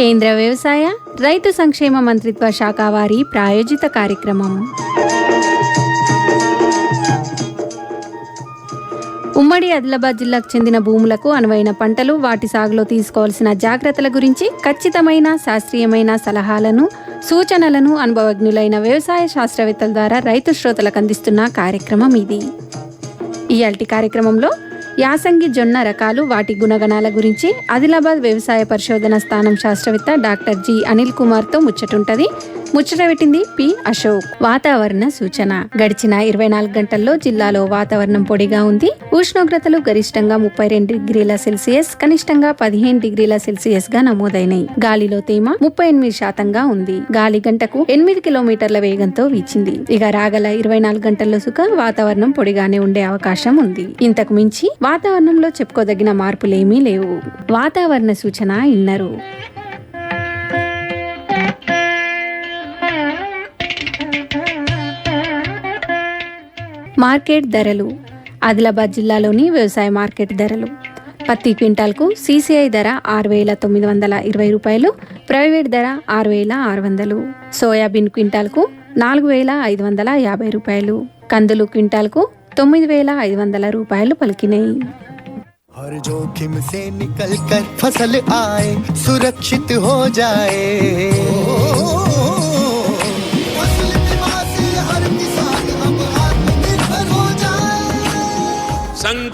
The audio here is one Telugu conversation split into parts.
కేంద్ర వ్యవసాయ రైతు సంక్షేమ మంత్రిత్వ శాఖ వారి ప్రాయోజిత కార్యక్రమం. ఉమ్మడి ఆదిలాబాద్ జిల్లాకు చెందిన భూములకు అనువైన పంటలు వాటి సాగులో తీసుకోవాల్సిన జాగ్రత్తల గురించి ఖచ్చితమైన శాస్త్రీయమైన సలహాలను సూచనలను అనుభవజ్ఞులైన వ్యవసాయ శాస్త్రవేత్తల ద్వారా రైతు శ్రోతలకు అందిస్తున్న కార్యక్రమం ఇది. ఇయాల్టి కార్యక్రమంలో యాసంగి జొన్న రకాలు వాటి గుణగణాల గురించి ఆదిలాబాద్ వ్యవసాయ పరిశోధన స్థానం శాస్త్రవేత్త డాక్టర్ జి అనిల్ కుమార్తో ముచ్చటుంటది. ముచ్చట పెట్టింది పి అశోక్. వాతావరణ సూచన. గడిచిన ఇరవై నాలుగు గంటల్లో జిల్లాలో వాతావరణం పొడిగా ఉంది. ఉష్ణోగ్రతలు గరిష్టంగా ముప్పై రెండు డిగ్రీల సెల్సియస్ కనిష్టంగా పదిహేను డిగ్రీల సెల్సియస్గా నమోదైనాయి. గాలిలో తేమ ముప్పై ఎనిమిది శాతంగా ఉంది. గాలి గంటకు ఎనిమిది కిలోమీటర్ల వేగంతో వీచింది. ఇక రాగల ఇరవై నాలుగు గంటల్లో సుఖ వాతావరణం పొడిగానే ఉండే అవకాశం ఉంది. ఇంతకు మించి వాతావరణంలో చెప్పుకోదగిన మార్పులేమీ లేవు. వాతావరణ సూచన ఇన్నరు. మార్కెట్ ధరలు ఆదిలాబాద్ జిల్లాలోని వ్యవసాయ మార్కెట్ ధరలు పత్తి క్వింటాల్కు సీసీఐ ధర ఆరు వేల తొమ్మిది వందల ఇరవై రూపాయలు ప్రైవేట్ ధర ఆరు వేల ఆరు వందలు సోయాబీన్ క్వింటాల్కు నాలుగు వేల ఐదు వందల యాభై రూపాయలు కందులు క్వింటాల్కు తొమ్మిది వేల ఐదు వందల రూపాయలు పలికినాయి हर जोखिम से निकल कर फसल आए सुरक्षित हो जाए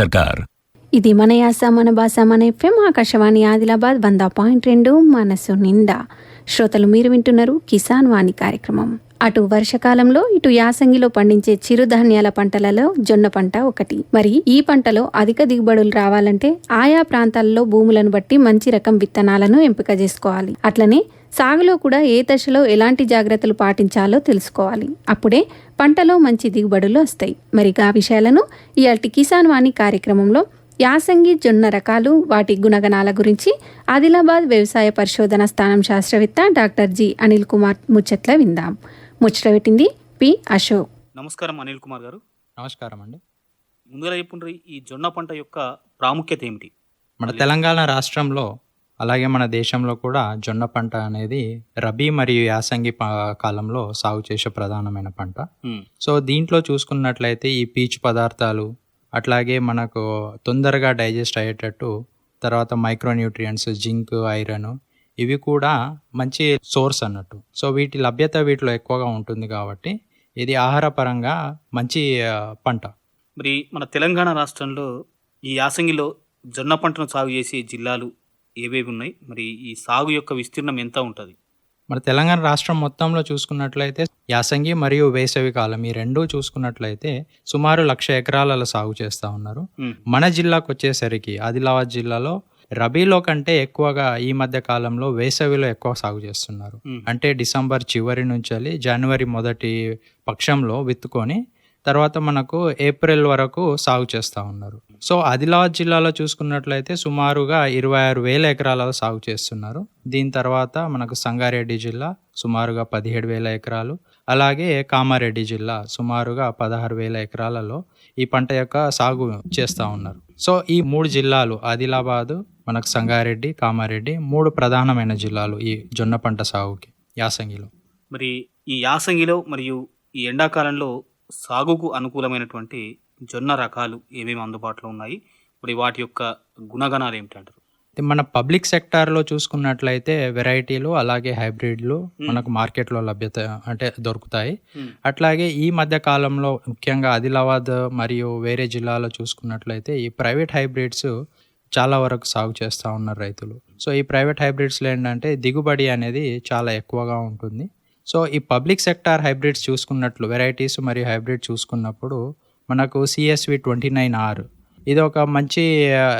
సర్కార్. ఇది మన యాస మన భాష మన ఎఫ్ఎం ఆకాశవాణి ఆదిలాబాద్ వంద పాయింట్ రెండు మనసు నిండా. శ్రోతలు మీరు వింటున్నారు కిసాన్ వాణి కార్యక్రమం. అటు వర్షకాలంలో ఇటు యాసంగిలో పండించే చిరుధాన్యాల పంటలలో జొన్న పంట ఒకటి. మరి ఈ పంటలో అధిక దిగుబడులు రావాలంటే ఆయా ప్రాంతాల్లో భూములను బట్టి మంచి రకం విత్తనాలను ఎంపిక చేసుకోవాలి. అట్లనే సాగులో కూడా ఏ దశలో ఎలాంటి జాగ్రత్తలు పాటించాలో తెలుసుకోవాలి. అప్పుడే పంటలో మంచి దిగుబడులు వస్తాయి. మరి ఆ విషయాలను ఇయాల్టి కిసాన్ వాణి కార్యక్రమంలో యాసంగి జొన్న రకాలు వాటి గుణగణాల గురించి ఆదిలాబాద్ వ్యవసాయ పరిశోధన స్థానం శాస్త్రవేత్త డాక్టర్ జి. అనిల్ కుమార్ ముచ్చట్ల విందాం. ముచ్చట పెట్టింది పి. అశోక్. నమస్కారం అనిల్ కుమార్ గారు. నమస్కారం అండి. ముందుగా చెప్పుండ్రి ఈ జొన్న పంట యొక్క ప్రాముఖ్యత ఏమిటి? మన తెలంగాణ రాష్ట్రంలో అలాగే మన దేశంలో కూడా జొన్న పంట అనేది రబీ మరియు యాసంగి కాలంలో సాగు చేసే ప్రధానమైన పంట. మ్మ్. సో దీంట్లో చూసుకున్నట్లయితే ఈ పీచు పదార్థాలు అట్లాగే మనకు తొందరగా డైజెస్ట్ అయ్యేటట్టు తర్వాత మైక్రోన్యూట్రియంట్స్ జింక్ ఐరన్ ఇవి కూడా మంచి సోర్స్ అన్నట్టు. సో వీటి లభ్యత వీటిలో ఎక్కువగా ఉంటుంది కాబట్టి ఇది ఆహారపరంగా మంచి ఆ, పంట. మరి మన తెలంగాణ రాష్ట్రంలో ఈ యాసంగిలో జొన్న పంటను సాగు చేసే జిల్లాలు ఏవేవి ఉన్నాయి మరి ఈ సాగు యొక్క విస్తీర్ణం ఎంత ఉంటుంది మన తెలంగాణ రాష్ట్రం మొత్తంలో చూసుకున్నట్లయితే యాసంగి మరియు వేసవి కాలం ఈ రెండూ చూసుకున్నట్లయితే సుమారు లక్ష ఎకరాలలో సాగు చేస్తూ ఉన్నారు. మన జిల్లాకు వచ్చేసరికి ఆదిలాబాద్ జిల్లాలో రబీలో కంటే ఎక్కువగా ఈ మధ్య కాలంలో వేసవిలో ఎక్కువ సాగు చేస్తున్నారు. అంటే డిసెంబర్ చివరి నుంచి జనవరి మొదటి పక్షంలో విత్తుకొని తర్వాత మనకు ఏప్రిల్ వరకు సాగు చేస్తూ ఉన్నారు. సో ఆదిలాబాద్ జిల్లాలో చూసుకున్నట్లయితే సుమారుగా ఇరవై ఆరు వేల ఎకరాలలో సాగు చేస్తున్నారు. దీని తర్వాత మనకు సంగారెడ్డి జిల్లా సుమారుగా పదిహేడు వేల ఎకరాలు. అలాగే కామారెడ్డి జిల్లా సుమారుగా పదహారు వేల ఎకరాలలో ఈ పంట యొక్క సాగు చేస్తూ ఉన్నారు. సో ఈ మూడు జిల్లాలు ఆదిలాబాదు మనకు సంగారెడ్డి కామారెడ్డి మూడు ప్రధానమైన జిల్లాలు ఈ జొన్న పంట సాగుకి యాసంగిలో. మరి ఈ యాసంగిలో మరియు ఈ ఎండాకాలంలో సాగుకు అనుకూలమైనటువంటి జొన్న రకాలు ఏమేమి అందుబాటులో ఉన్నాయి? మరి వాటి యొక్క గుణగణాలు ఏమిటంటారు మన పబ్లిక్ సెక్టార్లో చూసుకున్నట్లయితే వెరైటీలు అలాగే హైబ్రిడ్లు మనకు మార్కెట్లో లభ్యత అంటే దొరుకుతాయి. అట్లాగే ఈ మధ్య కాలంలో ముఖ్యంగా ఆదిలాబాద్ మరియు వేరే జిల్లాలో చూసుకున్నట్లయితే ఈ ప్రైవేట్ హైబ్రిడ్స్ చాలా వరకు సాగు చేస్తూ ఉన్నారు రైతులు. సో ఈ ప్రైవేట్ హైబ్రిడ్స్లో ఏంటంటే దిగుబడి అనేది చాలా ఎక్కువగా ఉంటుంది. సో ఈ పబ్లిక్ సెక్టార్ హైబ్రిడ్స్ చూసుకున్నట్లు వెరైటీస్ మరియు హైబ్రిడ్ చూసుకున్నప్పుడు మనకు సిఎస్వి ట్వంటీ నైన్ ఆర్ ఇది ఒక మంచి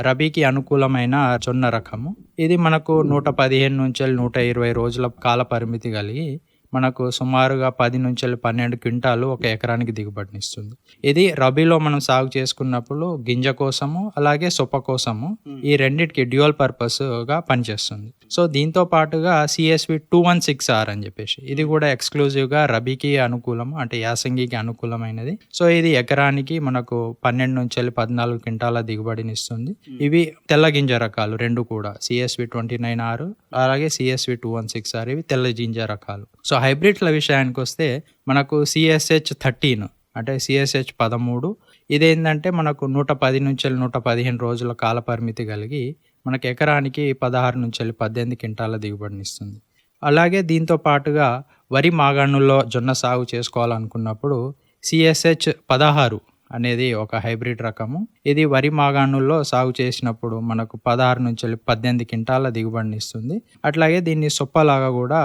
రబీకి అనుకూలమైన జొన్న రకము. ఇది మనకు నూట పదిహేను నుంచి నూట ఇరవై రోజుల కాల పరిమితి కలిగి మనకు సుమారుగా పది నుంచి పన్నెండు క్వింటాలు ఒక ఎకరానికి దిగుబడినిస్తుంది ఇది రబీలో మనం సాగు చేసుకున్నప్పుడు గింజ కోసము అలాగే సొప్ప కోసము ఈ రెండిటికి డ్యూయల్ పర్పస్గా పనిచేస్తుంది. సో దీంతో పాటుగా CSV two one six R అని చెప్పేసి ఇది కూడా ఎక్స్క్లూజివ్గా రబీకి అనుకూలం అంటే యాసంగికి అనుకూలమైనది. సో ఇది ఎకరానికి మనకు పన్నెండు నుంచి పద్నాలుగు క్వింటాల దిగుబడిని ఇస్తుంది. ఇవి తెల్ల గింజ రకాలు రెండు కూడా సిఎస్వి ట్వంటీ నైన్ ఆర్ అలాగే CSV two one six R ఇవి తెల్ల గింజ రకాలు. సో హైబ్రిడ్ల విషయానికి వస్తే మనకు సిఎస్హెచ్ థర్టీన్ అంటే సిఎస్హెచ్ పదమూడు. ఇదేంటంటే మనకు నూట పది నుంచి వెళ్ళి నూట పదిహేను రోజుల కాల పరిమితి కలిగి మనకు ఎకరానికి పదహారు నుంచి వెళ్ళి పద్దెనిమిది క్వింటాల దిగుబడినిస్తుంది అలాగే దీంతో పాటుగా వరి మాగాణుల్లో జొన్న సాగు చేసుకోవాలనుకున్నప్పుడు సిఎస్హెచ్ పదహారు అనేది ఒక హైబ్రిడ్ రకము. ఇది వరి మాగాణుల్లో సాగు చేసినప్పుడు మనకు పదహారు నుంచి వెళ్ళి పద్దెనిమిది క్వింటాల దిగుబడిని ఇస్తుంది. అట్లాగే దీన్ని సొప్పలాగా కూడా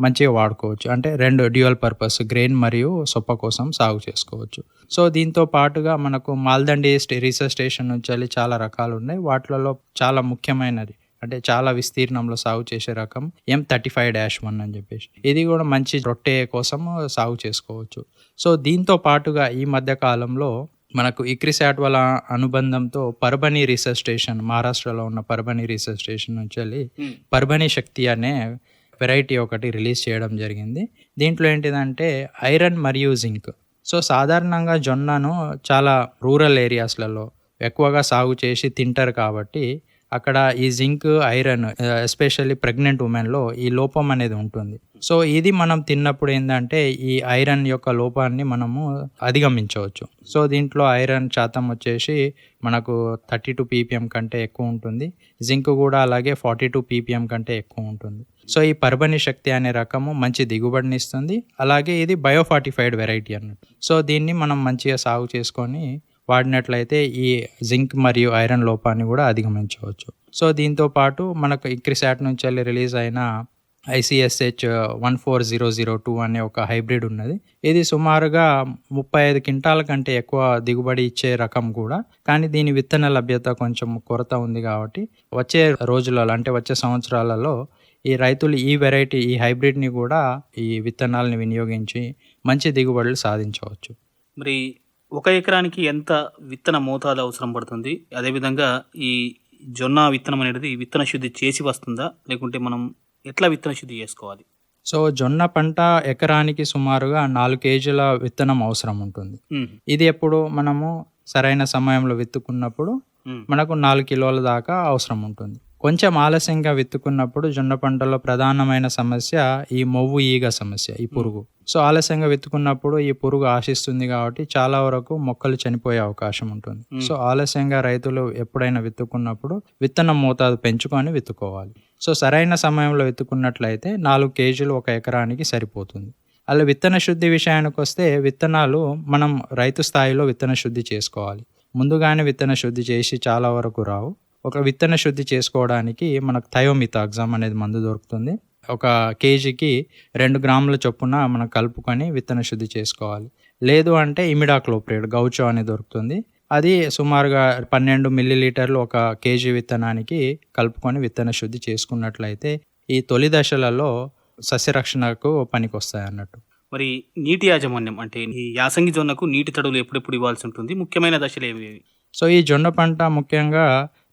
మంచిగా వాడుకోవచ్చు. అంటే రెండు డ్యూయల్ పర్పస్ గ్రెయిన్ మరియు సొప్ప కోసం సాగు చేసుకోవచ్చు. సో దీంతో పాటుగా మనకు మాల్దండి రీసెర్చ్ స్టేషన్ నుంచి వెళ్ళి చాలా రకాలు ఉన్నాయి. వాటిలలో చాలా ముఖ్యమైనది. అంటే చాలా విస్తీర్ణంలో సాగు చేసే రకం M thirty five dash one అని చెప్పేసి. ఇది కూడా మంచి రొట్టె కోసం సాగు చేసుకోవచ్చు. సో దీంతో పాటుగా ఈ మధ్య కాలంలో మనకు ఇక్రిసాట్ వాళ్ళ అనుబంధంతో పర్బనీ రీసెర్చ్ స్టేషన్ మహారాష్ట్రలో ఉన్న పర్బనీ రీసెర్చ్ స్టేషన్ నుంచి వెళ్ళి పర్బనీ శక్తి అనే వెరైటీ ఒకటి రిలీజ్ చేయడం జరిగింది. దీంట్లో ఏంటిదంటే ఐరన్ మరియు జింక్. సో సాధారణంగా జొన్నను చాలా రూరల్ ఏరియాస్లలో ఎక్కువగా సాగు చేసి తింటారు కాబట్టి అక్కడ ఈ జింక్ ఐరన్ ఎస్పెషల్లీ ప్రెగ్నెంట్ ఉమెన్లో ఈ లోపం అనేది ఉంటుంది. సో ఇది మనం తిన్నప్పుడు ఏంటంటే ఈ ఐరన్ యొక్క లోపాన్ని మనము అధిగమించవచ్చు. సో దీంట్లో ఐరన్ శాతం వచ్చేసి మనకు థర్టీ టూ పీపీఎం కంటే ఎక్కువ ఉంటుంది. జింక్ కూడా అలాగే ఫార్టీ టూ పీపీఎం కంటే ఎక్కువ ఉంటుంది. సో ఈ పర్బని శక్తి అనే రకము మంచి దిగుబడిని ఇస్తుంది. అలాగే ఇది బయోఫార్టిఫైడ్ వెరైటీ అన్నట్టు. సో దీన్ని మనం మంచిగా సాగు చేసుకొని వాడినట్లయితే ఈ జింక్ మరియు ఐరన్ లోపాన్ని కూడా అధిగమించవచ్చు. సో దీంతో పాటు మనకు ఇక్రిసాట్ నుంచి వెళ్ళి రిలీజ్ అయిన ICSH one four zero zero two అనే ఒక హైబ్రిడ్ ఉన్నది. ఇది సుమారుగా ముప్పై ఐదు క్వింటాల కంటే ఎక్కువ దిగుబడి ఇచ్చే రకం కూడా. కానీ దీని విత్తన లభ్యత కొంచెం కొరత ఉంది కాబట్టి వచ్చే రోజులలో అంటే వచ్చే సంవత్సరాలలో ఈ రైతులు ఈ వెరైటీ ఈ హైబ్రిడ్ని కూడా ఈ విత్తనాలని వినియోగించి మంచి దిగుబడులు సాధించవచ్చు. మరి ఒక ఎకరానికి ఎంత విత్తన మోతాదు అవసరం పడుతుంది? అదేవిధంగా ఈ జొన్న విత్తనం అనేది విత్తన శుద్ధి చేసి వస్తుందా? లేకుంటే మనం ఎట్లా విత్తన శుద్ధి చేసుకోవాలి? సో జొన్న పంట ఎకరానికి సుమారుగా నాలుగు కేజీల విత్తనం అవసరం ఉంటుంది. ఇది ఎప్పుడు మనము సరైన సమయంలో విత్తుకున్నప్పుడు. మనకు నాలుగు కిలోల దాకా అవసరం ఉంటుంది. కొంచెం ఆలస్యంగా విత్తుకున్నప్పుడు జొన్న పంటలో ప్రధానమైన సమస్య ఈ మొవ్వు ఈగ సమస్య ఈ పురుగు. సో ఆలస్యంగా విత్తుకున్నప్పుడు ఈ పురుగు ఆశిస్తుంది కాబట్టి చాలా వరకు మొక్కలు చనిపోయే అవకాశం ఉంటుంది. సో ఆలస్యంగా రైతులు ఎప్పుడైనా విత్తుకున్నప్పుడు విత్తనం మోతాదు పెంచుకొని విత్తుకోవాలి. సో సరైన సమయంలో విత్తుకున్నట్లయితే నాలుగు కేజీలు ఒక ఎకరానికి సరిపోతుంది. అలా విత్తన శుద్ధి విషయానికి వస్తే విత్తనాలు మనం రైతు స్థాయిలో విత్తన శుద్ధి చేసుకోవాలి. ముందుగానే విత్తన శుద్ధి చేసి చాలా వరకు రావు. ఒక విత్తన శుద్ధి చేసుకోవడానికి మనకు థయోమితాగ్జామ్ అనేది మందు దొరుకుతుంది. ఒక కేజీకి రెండు గ్రాముల చొప్పున మనం కలుపుకొని విత్తన శుద్ధి చేసుకోవాలి. లేదు అంటే ఇమిడాక్లోప్రేడ్ గౌచో అని దొరుకుతుంది. అది సుమారుగా పన్నెండు మిల్లీ లీటర్లు ఒక కేజీ విత్తనానికి కలుపుకొని విత్తన శుద్ధి చేసుకున్నట్లయితే ఈ తొలి దశలలో సస్యరక్షణకు పనికొస్తాయి అన్నట్టు. మరి నీటి యాజమాన్యం అంటే ఈ యాసంగి జొన్నకు నీటి తడులు ఎప్పుడెప్పుడు ఇవ్వాల్సి ఉంటుంది? ముఖ్యమైన దశలు ఏవి? సో ఈ జొన్న పంట ముఖ్యంగా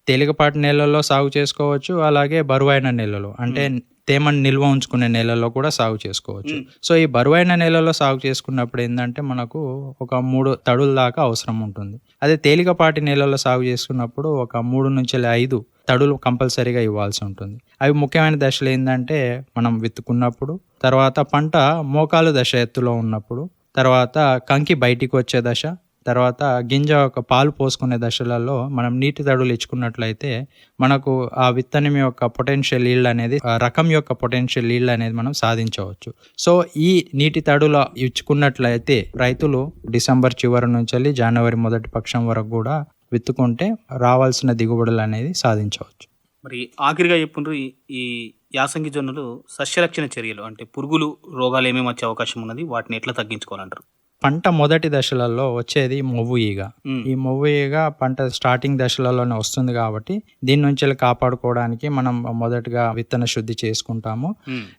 తేలికపాటి నేలల్లో సాగు చేసుకోవచ్చు అలాగే బరువైన నేలలో అంటే తేమను నిల్వ ఉంచుకునే నేలల్లో కూడా సాగు చేసుకోవచ్చు. సో ఈ బరువైన నేలలో సాగు చేసుకున్నప్పుడు ఏంటంటే మనకు ఒక మూడు తడుల దాకా అవసరం ఉంటుంది. అదే తేలికపాటి నేలలో సాగు చేసుకున్నప్పుడు ఒక మూడు నుంచి ఐదు తడులు కంపల్సరీగా ఇవ్వాల్సి ఉంటుంది. అవి ముఖ్యమైన దశలు ఏంటంటే మనం విత్తుకున్నప్పుడు తర్వాత పంట మోకాలు దశ ఎత్తులో ఉన్నప్పుడు తర్వాత కంకి బయటికి వచ్చే దశ తర్వాత గింజ ఒక పాలు పోసుకునే దశలలో మనం నీటి తడులు ఇచ్చుకున్నట్లయితే మనకు ఆ విత్తనం యొక్క పొటెన్షియల్ ఈల్డ్ అనేది ఆ రకం యొక్క పొటెన్షియల్ ఈల్డ్ అనేది మనం సాధించవచ్చు. సో ఈ నీటి తడులు ఇచ్చుకున్నట్లయితే రైతులు డిసెంబర్ చివరి నుంచి వెళ్ళి జనవరి మొదటి పక్షం వరకు కూడా విత్తుకుంటే రావాల్సిన దిగుబడులు అనేది సాధించవచ్చు. మరి ఆఖరిగా చెప్పుండ్రు ఈ- ఈ యాసంగి జొన్నలు సస్యరక్షణ చర్యలు అంటే పురుగులు రోగాలు ఏమేమి వచ్చే అవకాశం ఉన్నది వాటిని ఎట్లా తగ్గించుకోవాలంటారు? పంట మొదటి దశలలో వచ్చేది మొవ్వు ఈగ. ఈ మొవ్వు ఈగ పంట స్టార్టింగ్ దశలలోనే వస్తుంది కాబట్టి దీని నుంచి కాపాడుకోవడానికి మనం మొదటగా విత్తన శుద్ధి చేసుకుంటాము.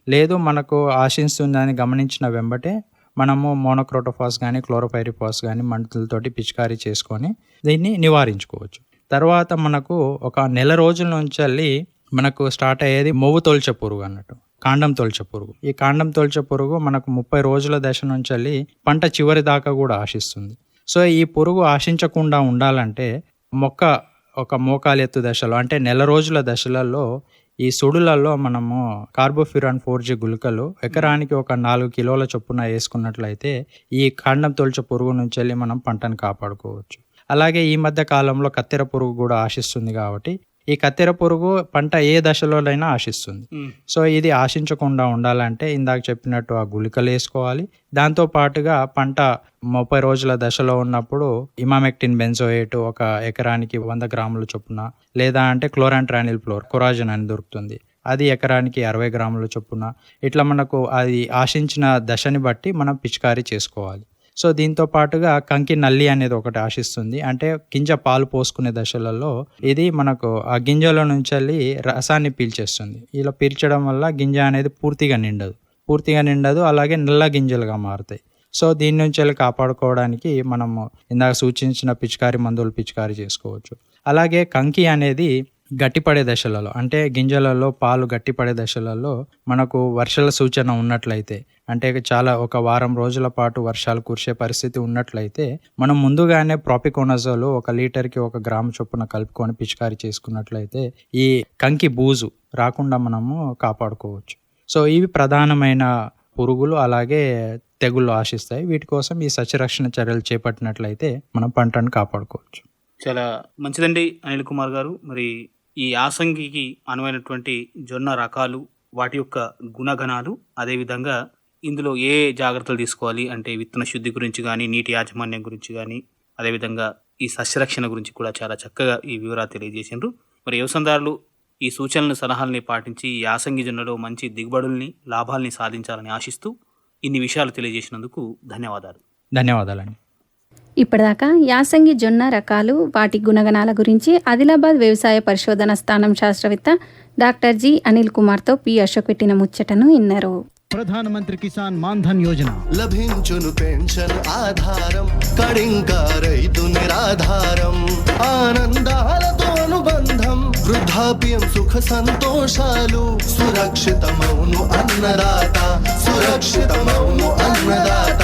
లేదు మనకు ఆశిస్తుందని గమనించిన వెంబటే మనము మోనోక్రోటోఫాస్ కానీ క్లోరోపైరిఫాస్ కానీ మంటలతోటి పిచికారీ చేసుకొని దీన్ని నివారించుకోవచ్చు తర్వాత మనకు ఒక నెల రోజుల నుంచి వెళ్ళి మనకు స్టార్ట్ అయ్యేది మొవ్వు తొలచ పురుగు అన్నట్టు కాండం తొలచ పురుగు. ఈ కాండం తొలచ పురుగు మనకు ముప్పై రోజుల దశ నుంచి వెళ్ళి పంట చివరి దాకా కూడా ఆశిస్తుంది. సో ఈ పురుగు ఆశించకుండా ఉండాలంటే మొక్క ఒక మోకాలెత్తు దశలో అంటే నెల రోజుల దశలలో ఈ సుడులలో మనము కార్బోఫ్యూరాన్ ఫోర్ జీ గుళికలు ఎకరానికి ఒక నాలుగు కిలోల చొప్పున వేసుకున్నట్లయితే ఈ కాండం తొలచ పురుగు నుంచి వెళ్ళి మనం పంటను కాపాడుకోవచ్చు. అలాగే ఈ మధ్య కాలంలో కత్తెర పురుగు కూడా ఆశిస్తుంది కాబట్టి ఈ కత్తెర పురుగు పంట ఏ దశలోనైనా ఆశిస్తుంది. సో ఇది ఆశించకుండా ఉండాలంటే ఇందాక చెప్పినట్టు ఆ గుళికలు వేసుకోవాలి. దాంతో పాటుగా పంట ముప్పై రోజుల దశలో ఉన్నప్పుడు ఇమామెక్టిన్ బెంజోయేట్ ఒక ఎకరానికి వంద గ్రాముల చొప్పున లేదా అంటే క్లోరాంట్రానిల్ ఫ్లోర్ కొరాజన్ అని దొరుకుతుంది. అది ఎకరానికి అరవై గ్రాముల చొప్పున. ఇట్లా మనకు అది ఆశించిన దశని బట్టి మనం పిచికారీ చేసుకోవాలి. సో దీంతో పాటుగా కంకి నల్లి అనేది ఒకటి ఆశిస్తుంది. అంటే గింజ పాలు పోసుకునే దశలలో ఇది మనకు ఆ గింజల నుంచి వెళ్ళి రసాన్ని పీల్చేస్తుంది. ఇలా పీల్చడం వల్ల గింజ అనేది పూర్తిగా నిండదు. పూర్తిగా నిండదు అలాగే నల్ల గింజలుగా మారుతాయి. సో దీని నుంచి వెళ్ళి కాపాడుకోవడానికి మనము ఇందాక సూచించిన పిచికారి మందులు పిచికారి చేసుకోవచ్చు. అలాగే కంకి అనేది గట్టిపడే దశలలో అంటే గింజలలో పాలు గట్టిపడే దశలలో మనకు వర్షాల సూచన ఉన్నట్లయితే అంటే చాలా ఒక వారం రోజుల పాటు వర్షాలు కురిసే పరిస్థితి ఉన్నట్లయితే మనం ముందుగానే ప్రాపికోనజోలు ఒక లీటర్కి ఒక గ్రాము చొప్పున కలుపుకొని పిచికారి చేసుకున్నట్లయితే ఈ కంకి బూజు రాకుండా మనము కాపాడుకోవచ్చు. సో ఇవి ప్రధానమైన పురుగులు అలాగే తెగుళ్ళు ఆశిస్తాయి. వీటి కోసం ఈ సస్యరక్షణ చర్యలు చేపట్టినట్లయితే మనం పంటను కాపాడుకోవచ్చు. చాలా మంచిదండి. అనిల్ కుమార్ గారు మరి ఈ యాసంగికి అనువైనటువంటి జొన్న రకాలు వాటి యొక్క గుణగణాలు అదేవిధంగా ఇందులో ఏ జాగ్రత్తలు తీసుకోవాలి అంటే విత్తన శుద్ధి గురించి కానీ నీటి యాజమాన్యం గురించి కానీ అదేవిధంగా ఈ సస్యరక్షణ గురించి కూడా చాలా చక్కగా ఈ వివరాలు తెలియజేసిండ్రు. మరి వ్యవసాయదారులు ఈ సూచనలను సలహాలని పాటించి ఈ యాసంగి జొన్నలో మంచి దిగుబడుల్ని లాభాల్ని సాధించాలని ఆశిస్తూ ఇన్ని విషయాలు తెలియజేసినందుకు ధన్యవాదాలు. ధన్యవాదాలండి. ఇప్పటిదాకా యాసంగి జొన్న రకాలు వాటి గుణగణాల గురించి ఆదిలాబాద్ వ్యవసాయ పరిశోధన స్థానం శాస్త్రవేత్త డాక్టర్ జి అనిల్ కుమార్తో పి అశోక్ పెట్టిన ముచ్చటను విన్నారు. ప్రధానమంత్రి కిసాన్ మాన్ ధన్ యోజన. లభించును పెన్షన్ ఆధారం కడింకా రైతు నిరాధారం ఆనందాలతో అనుబంధం వృద్ధాప్యం సుఖ సంతోషాలు సురక్షితమౌను అన్నదాత సురక్షితమౌను అన్నదాత.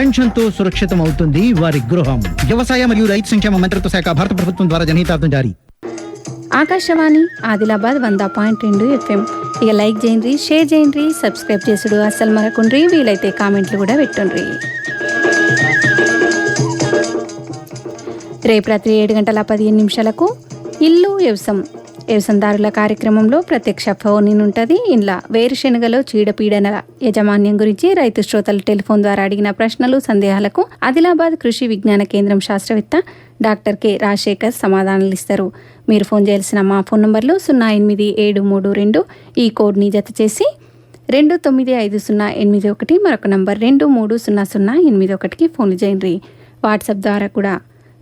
పెన్షన్తో సురక్షితం అవుతుంది వారి గృహం. వ్యవసాయ మరియు రైతు సంక్షేమ మంత్రిత్వ శాఖ భారత ప్రభుత్వం ద్వారా జనహితార్థం జారీ. ఆకాశవాణి ఆదిలాబాద్ వంద పాయింట్ రెండు ఎఫ్ఎం. ఇక లైక్ చేయండి షేర్ చేయండి సబ్స్క్రైబ్ చేసుడు అస్సలు మరకుండ్రి వీలైతే కామెంట్లు కూడా పెట్టుండ్రి రేపు రాత్రి ఏడు గంటల పదిహేను నిమిషాలకు ఇల్లు వ్యవసాయం. వ్యవసందారుల కార్యక్రమంలో ప్రత్యక్ష ఫోన్ ఉంటుంది. ఇంట్లో వేరుశెనగలో చీడపీడనల యాజమాన్యం గురించి రైతు శ్రోతలు టెలిఫోన్ ద్వారా అడిగిన ప్రశ్నలు సందేహాలకు ఆదిలాబాద్ కృషి విజ్ఞాన కేంద్రం శాస్త్రవేత్త డాక్టర్ కె. రాజశేఖర్ సమాధానాలు ఇస్తారు. మీరు ఫోన్ చేయాల్సిన మా ఫోన్ నంబర్లు సున్నా ఎనిమిది ఏడు మూడు రెండు ఈ కోడ్ని జత చేసి రెండు తొమ్మిది ఐదు సున్నా ఎనిమిది ఒకటి మరొక నంబర్ రెండు మూడు సున్నా సున్నా ఎనిమిది ఒకటికి ఫోన్ చేయండి. వాట్సాప్ ద్వారా కూడా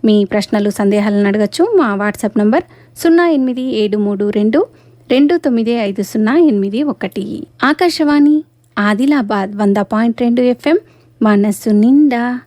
మీ ప్రశ్నలు సందేహాలను అడగచ్చు. మా వాట్సాప్ నంబర్ సున్నా ఎనిమిది ఏడు మూడు రెండు రెండు తొమ్మిది ఐదు సున్నా ఎనిమిది ఒకటి. ఆకాశవాణి ఆదిలాబాద్ వంద పాయింట్ రెండు ఎఫ్ఎం మనస్సు నిండా.